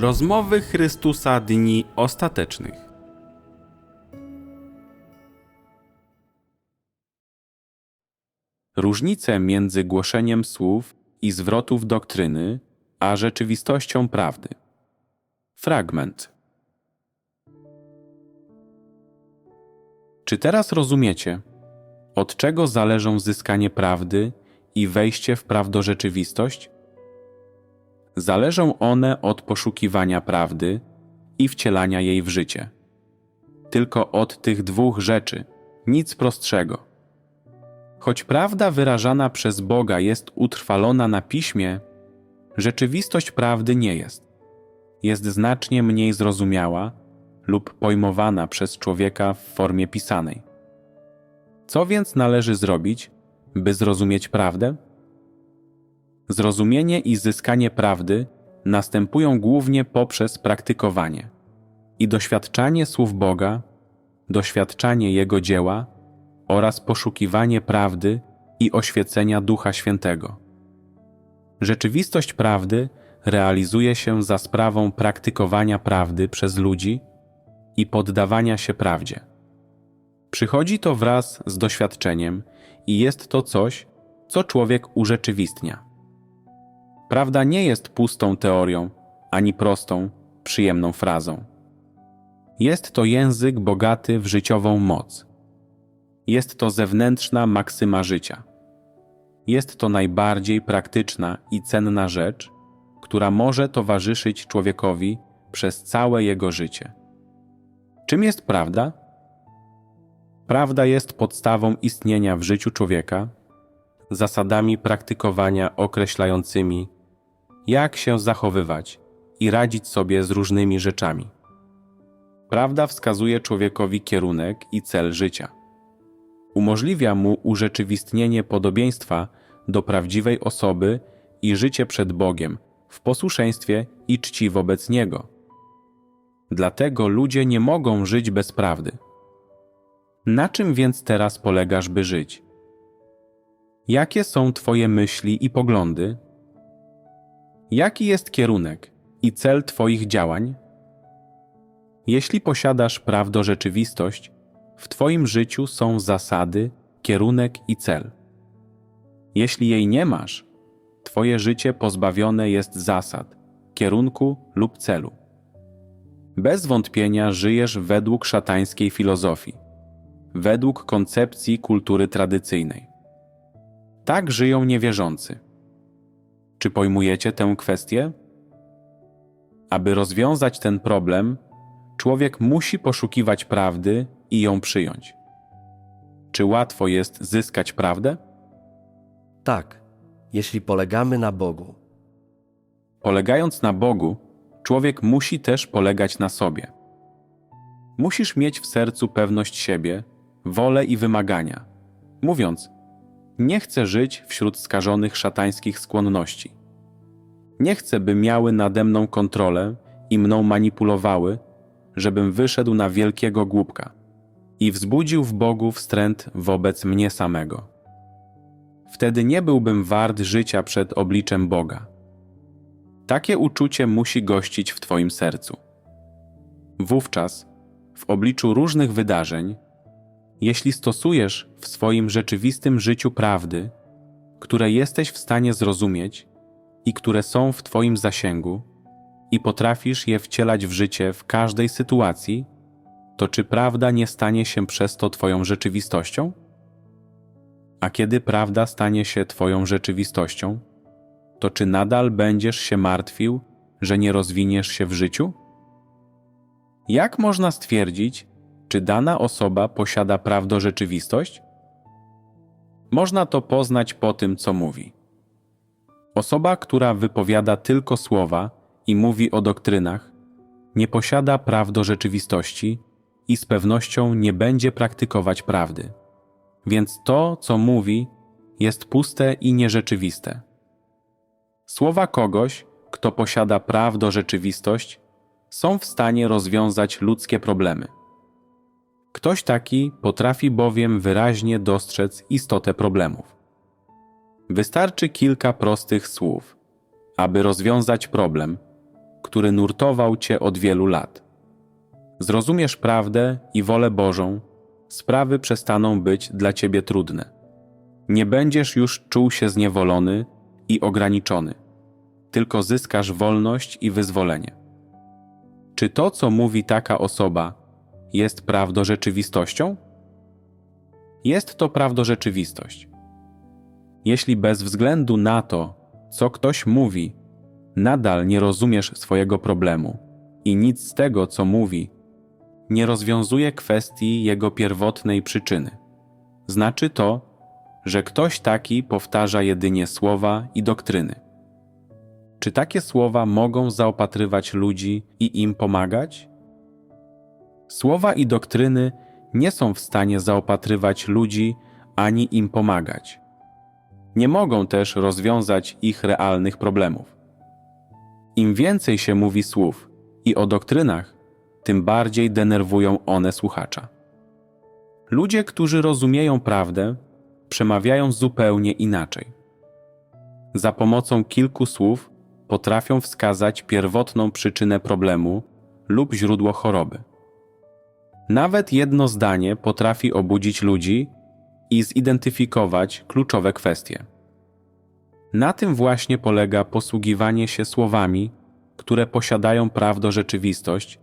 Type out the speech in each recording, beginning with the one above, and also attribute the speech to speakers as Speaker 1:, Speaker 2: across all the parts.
Speaker 1: Rozmowy Chrystusa Dni Ostatecznych. Różnice między głoszeniem słów i zwrotów doktryny, a rzeczywistością prawdy. Fragment. Czy teraz rozumiecie, od czego zależą zyskanie prawdy i wejście w prawdorzeczywistość? Zależą one od poszukiwania prawdy i wcielania jej w życie. Tylko od tych dwóch rzeczy, nic prostszego. Choć prawda wyrażana przez Boga jest utrwalona na piśmie, rzeczywistość prawdy nie jest. Jest znacznie mniej zrozumiała lub pojmowana przez człowieka w formie pisanej. Co więc należy zrobić, by zrozumieć prawdę? Zrozumienie i zyskanie prawdy następują głównie poprzez praktykowanie i doświadczanie słów Boga, doświadczanie Jego dzieła oraz poszukiwanie prawdy i oświecenia Ducha Świętego. Rzeczywistość prawdy realizuje się za sprawą praktykowania prawdy przez ludzi i poddawania się prawdzie. Przychodzi to wraz z doświadczeniem i jest to coś, co człowiek urzeczywistnia. Prawda nie jest pustą teorią, ani prostą, przyjemną frazą. Jest to język bogaty w życiową moc. Jest to zewnętrzna maksyma życia. Jest to najbardziej praktyczna i cenna rzecz, która może towarzyszyć człowiekowi przez całe jego życie. Czym jest prawda? Prawda jest podstawą istnienia w życiu człowieka, zasadami praktykowania określającymi, jak się zachowywać i radzić sobie z różnymi rzeczami. Prawda wskazuje człowiekowi kierunek i cel życia. Umożliwia mu urzeczywistnienie podobieństwa do prawdziwej osoby i życie przed Bogiem w posłuszeństwie i czci wobec Niego. Dlatego ludzie nie mogą żyć bez prawdy. Na czym więc teraz polegasz, by żyć? Jakie są Twoje myśli i poglądy? Jaki jest kierunek i cel Twoich działań? Jeśli posiadasz prawdo-rzeczywistość, w Twoim życiu są zasady, kierunek i cel. Jeśli jej nie masz, Twoje życie pozbawione jest zasad, kierunku lub celu. Bez wątpienia żyjesz według szatańskiej filozofii, według koncepcji kultury tradycyjnej. Tak żyją niewierzący. Czy pojmujecie tę kwestię? Aby rozwiązać ten problem, człowiek musi poszukiwać prawdy i ją przyjąć. Czy łatwo jest zyskać prawdę?
Speaker 2: Tak, jeśli polegamy na Bogu.
Speaker 1: Polegając na Bogu, człowiek musi też polegać na sobie. Musisz mieć w sercu pewność siebie, wolę i wymagania, mówiąc: Nie chcę żyć wśród skażonych szatańskich skłonności. Nie chcę, by miały nade mną kontrolę i mną manipulowały, żebym wyszedł na wielkiego głupka i wzbudził w Bogu wstręt wobec mnie samego. Wtedy nie byłbym wart życia przed obliczem Boga. Takie uczucie musi gościć w Twoim sercu. Wówczas, w obliczu różnych wydarzeń, jeśli stosujesz w swoim rzeczywistym życiu prawdy, które jesteś w stanie zrozumieć i które są w Twoim zasięgu, i potrafisz je wcielać w życie w każdej sytuacji, to czy prawda nie stanie się przez to Twoją rzeczywistością? A kiedy prawda stanie się Twoją rzeczywistością, to czy nadal będziesz się martwił, że nie rozwiniesz się w życiu? Jak można stwierdzić, czy dana osoba posiada prawdorzeczywistość? Można to poznać po tym, co mówi. Osoba, która wypowiada tylko słowa i mówi o doktrynach, nie posiada prawdorzeczywistości i z pewnością nie będzie praktykować prawdy. Więc to, co mówi, jest puste i nierzeczywiste. Słowa kogoś, kto posiada prawdorzeczywistość, są w stanie rozwiązać ludzkie problemy. Ktoś taki potrafi bowiem wyraźnie dostrzec istotę problemów. Wystarczy kilka prostych słów, aby rozwiązać problem, który nurtował cię od wielu lat. Zrozumiesz prawdę i wolę Bożą, sprawy przestaną być dla ciebie trudne. Nie będziesz już czuł się zniewolony i ograniczony, tylko zyskasz wolność i wyzwolenie. Czy to, co mówi taka osoba, jest prawdorzeczywistością? Jest to prawdorzeczywistość. Jeśli bez względu na to, co ktoś mówi, nadal nie rozumiesz swojego problemu i nic z tego, co mówi, nie rozwiązuje kwestii jego pierwotnej przyczyny, znaczy to, że ktoś taki powtarza jedynie słowa i doktryny. Czy takie słowa mogą zaopatrywać ludzi i im pomagać? Słowa i doktryny nie są w stanie zaopatrywać ludzi ani im pomagać. Nie mogą też rozwiązać ich realnych problemów. Im więcej się mówi słów i o doktrynach, tym bardziej denerwują one słuchacza. Ludzie, którzy rozumieją prawdę, przemawiają zupełnie inaczej. Za pomocą kilku słów potrafią wskazać pierwotną przyczynę problemu lub źródło choroby. Nawet jedno zdanie potrafi obudzić ludzi i zidentyfikować kluczowe kwestie. Na tym właśnie polega posługiwanie się słowami, które posiadają prawdorzeczywistość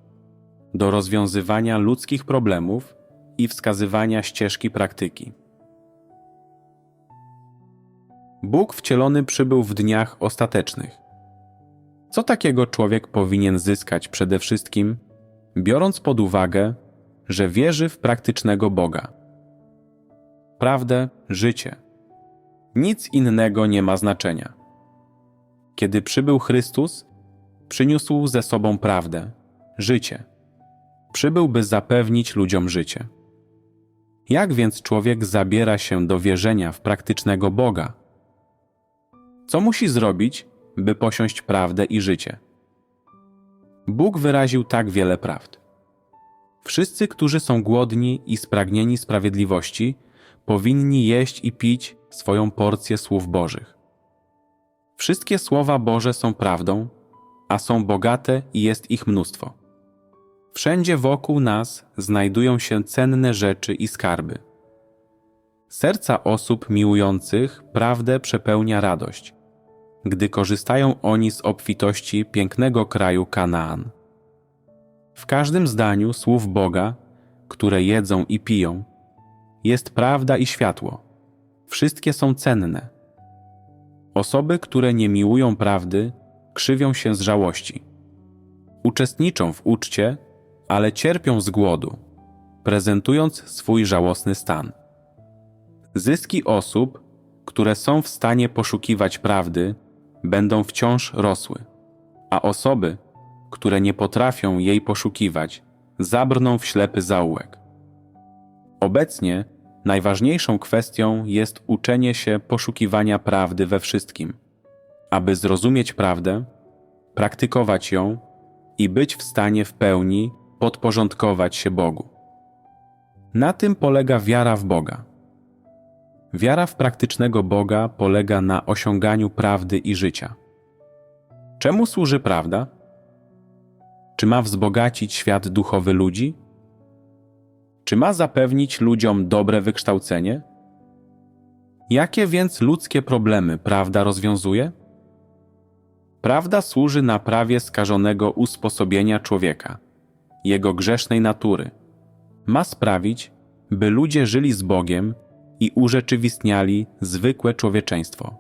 Speaker 1: do rozwiązywania ludzkich problemów i wskazywania ścieżki praktyki. Bóg wcielony przybył w dniach ostatecznych. Co takiego człowiek powinien zyskać przede wszystkim, biorąc pod uwagę, że wierzy w praktycznego Boga? Prawdę, życie. Nic innego nie ma znaczenia. Kiedy przybył Chrystus, przyniósł ze sobą prawdę, życie. Przybył, by zapewnić ludziom życie. Jak więc człowiek zabiera się do wierzenia w praktycznego Boga? Co musi zrobić, by posiąść prawdę i życie? Bóg wyraził tak wiele prawd. Wszyscy, którzy są głodni i spragnieni sprawiedliwości, powinni jeść i pić swoją porcję słów Bożych. Wszystkie słowa Boże są prawdą, a są bogate i jest ich mnóstwo. Wszędzie wokół nas znajdują się cenne rzeczy i skarby. Serca osób miłujących prawdę przepełnia radość, gdy korzystają oni z obfitości pięknego kraju Kanaan. W każdym zdaniu słów Boga, które jedzą i piją, jest prawda i światło. Wszystkie są cenne. Osoby, które nie miłują prawdy, krzywią się z żałości. Uczestniczą w uczcie, ale cierpią z głodu, prezentując swój żałosny stan. Zyski osób, które są w stanie poszukiwać prawdy, będą wciąż rosły, a osoby, które nie potrafią jej poszukiwać, zabrną w ślepy zaułek. Obecnie najważniejszą kwestią jest uczenie się poszukiwania prawdy we wszystkim, aby zrozumieć prawdę, praktykować ją i być w stanie w pełni podporządkować się Bogu. Na tym polega wiara w Boga. Wiara w praktycznego Boga polega na osiąganiu prawdy i życia. Czemu służy prawda? Czy ma wzbogacić świat duchowy ludzi? Czy ma zapewnić ludziom dobre wykształcenie? Jakie więc ludzkie problemy prawda rozwiązuje? Prawda służy naprawie skażonego usposobienia człowieka, jego grzesznej natury. Ma sprawić, by ludzie żyli z Bogiem i urzeczywistniali zwykłe człowieczeństwo.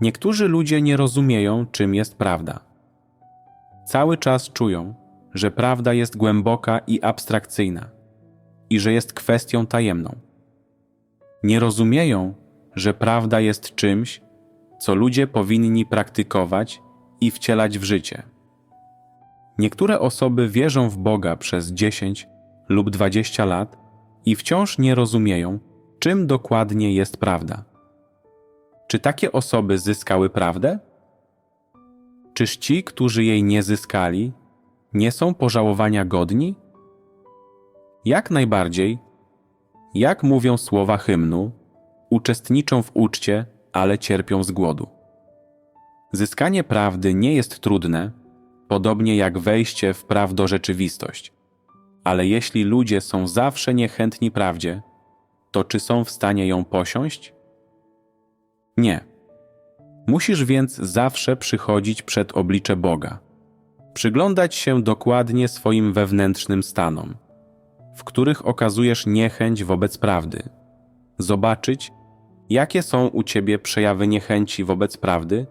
Speaker 1: Niektórzy ludzie nie rozumieją, czym jest prawda. Cały czas czują, że prawda jest głęboka i abstrakcyjna i że jest kwestią tajemną. Nie rozumieją, że prawda jest czymś, co ludzie powinni praktykować i wcielać w życie. Niektóre osoby wierzą w Boga przez 10 lub 20 lat i wciąż nie rozumieją, czym dokładnie jest prawda. Czy takie osoby zyskały prawdę? Czyż ci, którzy jej nie zyskali, nie są pożałowania godni? Jak najbardziej, jak mówią słowa hymnu, uczestniczą w uczcie, ale cierpią z głodu. Zyskanie prawdy nie jest trudne, podobnie jak wejście w prawdorzeczywistość. Ale jeśli ludzie są zawsze niechętni prawdzie, to czy są w stanie ją posiąść? Nie. Musisz więc zawsze przychodzić przed oblicze Boga, przyglądać się dokładnie swoim wewnętrznym stanom, w których okazujesz niechęć wobec prawdy, zobaczyć, jakie są u ciebie przejawy niechęci wobec prawdy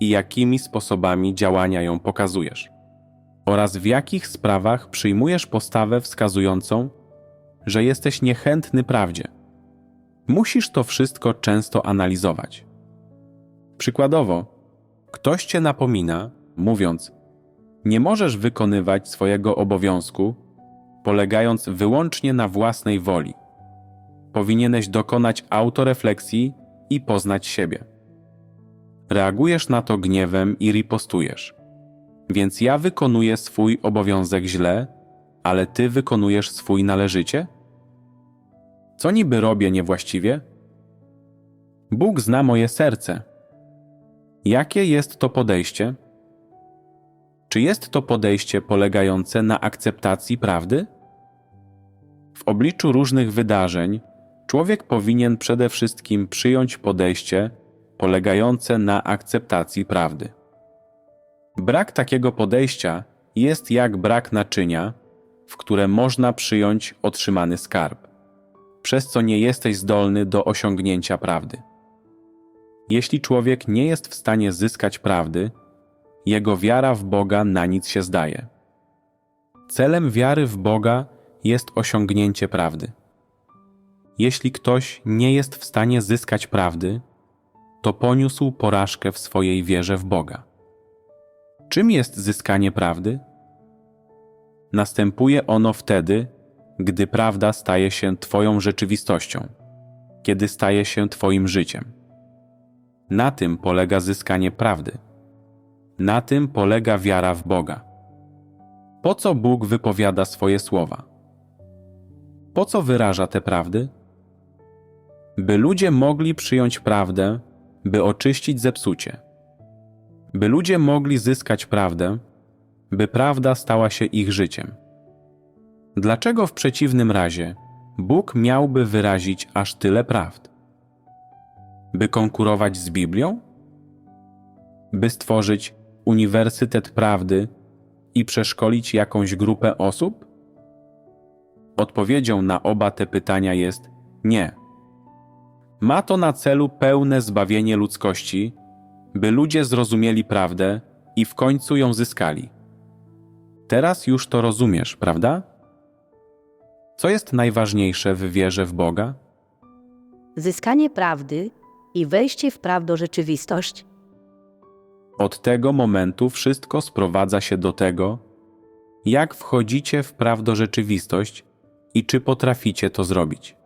Speaker 1: i jakimi sposobami działania ją pokazujesz, oraz w jakich sprawach przyjmujesz postawę wskazującą, że jesteś niechętny prawdzie. Musisz to wszystko często analizować. Przykładowo, ktoś cię napomina, mówiąc: Nie możesz wykonywać swojego obowiązku, polegając wyłącznie na własnej woli. Powinieneś dokonać autorefleksji i poznać siebie. Reagujesz na to gniewem i ripostujesz. Więc ja wykonuję swój obowiązek źle, ale ty wykonujesz swój należycie? Co niby robię niewłaściwie? Bóg zna moje serce. Jakie jest to podejście? Czy jest to podejście polegające na akceptacji prawdy? W obliczu różnych wydarzeń człowiek powinien przede wszystkim przyjąć podejście polegające na akceptacji prawdy. Brak takiego podejścia jest jak brak naczynia, w które można przyjąć otrzymany skarb, przez co nie jesteś zdolny do osiągnięcia prawdy. Jeśli człowiek nie jest w stanie zyskać prawdy, jego wiara w Boga na nic się zdaje. Celem wiary w Boga jest osiągnięcie prawdy. Jeśli ktoś nie jest w stanie zyskać prawdy, to poniósł porażkę w swojej wierze w Boga. Czym jest zyskanie prawdy? Następuje ono wtedy, gdy prawda staje się Twoją rzeczywistością, kiedy staje się Twoim życiem. Na tym polega zyskanie prawdy. Na tym polega wiara w Boga. Po co Bóg wypowiada swoje słowa? Po co wyraża te prawdy? By ludzie mogli przyjąć prawdę, by oczyścić zepsucie. By ludzie mogli zyskać prawdę, by prawda stała się ich życiem. Dlaczego w przeciwnym razie Bóg miałby wyrazić aż tyle prawd? By konkurować z Biblią? By stworzyć Uniwersytet Prawdy i przeszkolić jakąś grupę osób? Odpowiedzią na oba te pytania jest nie. Ma to na celu pełne zbawienie ludzkości, by ludzie zrozumieli prawdę i w końcu ją zyskali. Teraz już to rozumiesz, prawda? Co jest najważniejsze w wierze w Boga?
Speaker 3: zyskanie prawdy i wejście w prawdorzeczywistość,
Speaker 1: Od tego momentu wszystko sprowadza się do tego, jak wchodzicie w prawdorzeczywistość i czy potraficie to zrobić.